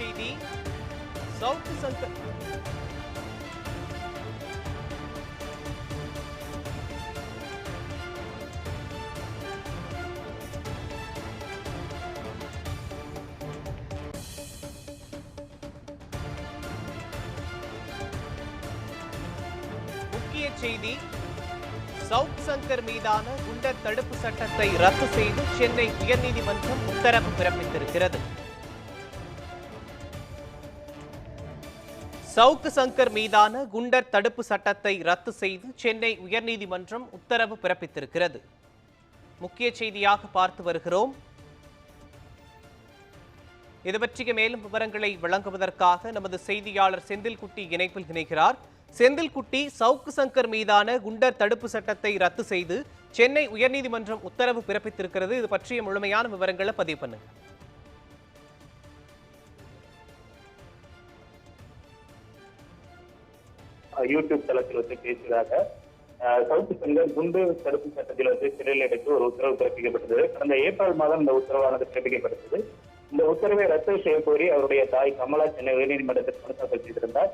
செய்தி. சவுக்கு சங்கர் முக்கிய செய்தி. சவுத் சங்கர் மீதான குண்டர் தடுப்பு சட்டத்தை ரத்து செய்து சென்னை உயர்நீதிமன்றம் உத்தரவு பிறப்பித்திருக்கிறது. சவுக்கு சங்கர் மீதான குண்டர் தடுப்பு சட்டத்தை ரத்து செய்து சென்னை உயர்நீதிமன்றம் உத்தரவு பிறப்பித்திருக்கிறது. முக்கிய செய்தியாக பார்த்து வருகிறோம். இது பற்றிய மேலும் விவரங்களை வழங்குவதற்காக நமது செய்தியாளர் செந்தில்குட்டி இணைப்பில் இணைகிறார். செந்தில்குட்டி சவுக்கு சங்கர் மீதான குண்டர் தடுப்பு சட்டத்தை ரத்து செய்து சென்னை உயர்நீதிமன்றம் உத்தரவு பிறப்பித்திருக்கிறது. இது பற்றிய முழுமையான விவரங்களை பதிவு பண்ணுங்க. யூடியூப் தளத்தில் வந்து பேசியதாக சவுத்து சவுக்கு குண்டு தடுப்பு சட்டத்தில் வந்து சிறையில் அடைத்து ஒரு உத்தரவு பிறப்பிக்கப்பட்டது. கடந்த ஏப்ரல் மாதம் இந்த உத்தரவானது பிறப்பிக்கப்பட்டது. இந்த உத்தரவை ரத்து செய்ய கோரி அவருடைய தாய் கமலா சென்னை உயர்நீதிமன்றத்தில் மனு தாக்கல் செய்திருந்தார்.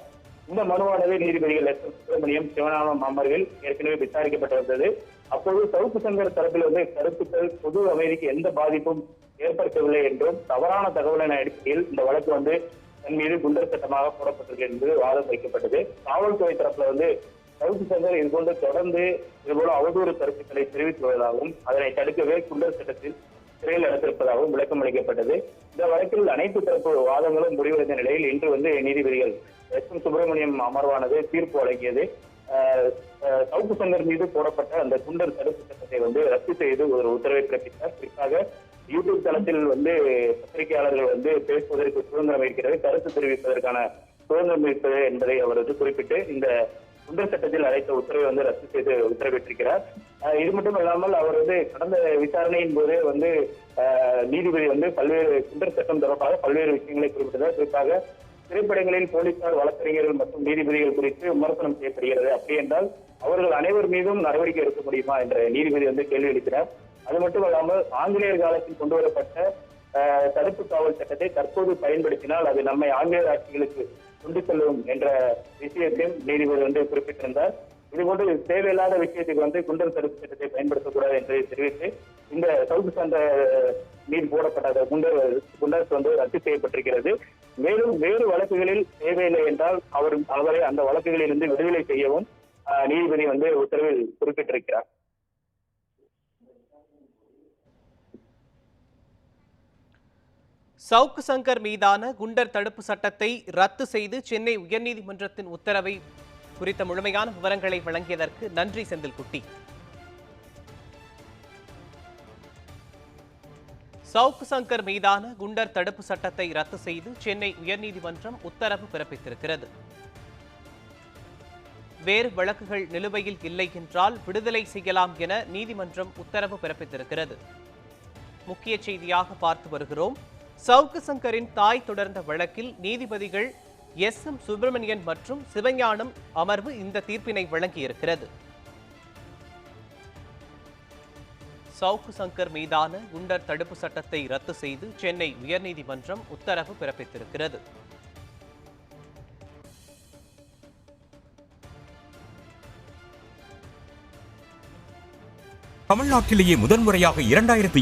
இந்த மனுவானது நீதிபதிகள் எஸ். எஸ். சுப்பிரமணியம் சிவநாமம் அமர்வில் ஏற்கனவே விசாரிக்கப்பட்டு வந்தது. அப்போது சவுக்கு சங்கர் தரப்பில் வந்து கருத்துக்கள் பொது அமைதிக்கு எந்த பாதிப்பும் ஏற்படுத்தவில்லை என்றும் தவறான தகவலின் அடிப்படையில் இந்த வழக்கு வந்து தன் மீது குண்டர் சட்டமாக போடப்பட்டிருக்கு என்று வாதம் வைக்கப்பட்டது. காவல்துறை தரப்புல வந்து சவுக்கு சங்கர் இதுபோன்று தொடர்ந்து இதுபோல அவதூறு கருத்துக்களை தெரிவித்து வருவதாகவும் அதனை தடுக்கவே குண்டர் சட்டத்தில் சிறையில் அடைத்திருப்பதாகவும் விளக்கம் அளிக்கப்பட்டது. இந்த வழக்கில் அனைத்து தரப்பு வாதங்களும் முடிவடைந்த நிலையில் இன்று வந்து நீதிபதிகள் எஸ் எம் சுப்பிரமணியம் அமர்வானது தீர்ப்பு வழங்கியது. சவுக்கு சங்கர் மீது போடப்பட்ட அந்த குண்டர் தடுப்பு சட்டத்தை வந்து ரத்து செய்து ஒரு உத்தரவை பிறப்பித்தார். குறிப்பாக யூடியூப் தளத்தில் வந்து பத்திரிகையாளர்கள் வந்து பேசுவதற்கு சுதந்திரம் இருக்கிறது கருத்து தெரிவிப்பதற்கான சுதந்திரம் இருப்பது என்பதை அவர் வந்து குறிப்பிட்டு இந்த குண்டர் சட்டத்தில் அழைத்த உத்தரவை வந்து ரத்து செய்து உத்தரவிட்டிருக்கிறார். இது மட்டும் இல்லாமல் அவர் வந்து கடந்த விசாரணையின் போதே வந்து நீதிபதி வந்து பல்வேறு குண்டர் சட்டம் தொடர்பாக பல்வேறு விஷயங்களை குறிப்பிட்டதால் குறிப்பாக திரைப்படங்களில் போலீசார் வழக்கறிஞர்கள் மற்றும் நீதிபதிகள் குறித்து விமர்சனம் செய்யப்படுகிறது. அப்படி என்றால் அவர்கள் அனைவர் மீதும் நடவடிக்கை எடுக்க முடியுமா என்ற நீதிபதி வந்து கேள்வி எழுப்பினார் அது மட்டும் இல்லாமல் ஆங்கிலேயர் காலத்தில் கொண்டு வரப்பட்ட தடுப்பு காவல் சட்டத்தை தற்போது பயன்படுத்தினால் அது நம்மை ஆங்கிலேயர் ஆட்சிகளுக்கு கொண்டு செல்லும் என்ற விஷயத்தையும் நீதிபதி வந்து குறிப்பிட்டிருந்தார். இதுபோன்று தேவையில்லாத விஷயத்துக்கு வந்து குண்டர் தடுப்பு சட்டத்தை பயன்படுத்தக்கூடாது என்று தெரிவித்து இந்த சவுக்கு சந்த மீது போடப்பட்ட குண்டர் குண்டர்ஸ் வந்து ரத்து செய்யப்பட்டிருக்கிறது. மேலும் வேறு வழக்குகளில் தேவையில்லை என்றால் அவர் அவரை அந்த வழக்குகளில் இருந்து விடுதலை செய்யவும் நீதிபதி வந்து உத்தரவில் குறிப்பிட்டிருக்கிறார். சவுக்கு சங்கர் மீதான குண்டர் தடுப்பு சட்டத்தை ரத்து செய்து சென்னை உயர்நீதிமன்றத்தின் உத்தரவை குறித்த முழுமையான விவரங்களை வழங்கியதற்கு நன்றி செந்தில்குட்டி. சவுக்கு சங்கர் மீதான குண்டர் தடுப்பு சட்டத்தை ரத்து செய்து சென்னை உயர்நீதிமன்றம் உத்தரவு பிறப்பித்திருக்கிறது. வேறு வழக்குகள் நிலுவையில் இல்லை என்றால் விடுதலை செய்யலாம் என நீதிமன்றம் உத்தரவு பிறப்பித்திருக்கிறது. முக்கிய செய்தியாக பார்த்து வருகிறோம். சவுக்கு சங்கரின் தாய் தொடர்ந்த வழக்கில் நீதிபதிகள் எஸ் எம் சுப்பிரமணியன் மற்றும் சிவஞானம் அமர்வு இந்த தீர்ப்பினை வழங்கியிருக்கிறது. சவுக்கு சங்கர் மீதான குண்டர் தடுப்பு சட்டத்தை ரத்து செய்து சென்னை உயர்நீதிமன்றம் உத்தரவு பிறப்பித்திருக்கிறது. தமிழ்நாட்டிலேயே முதன்முறையாக இரண்டாயிரத்தி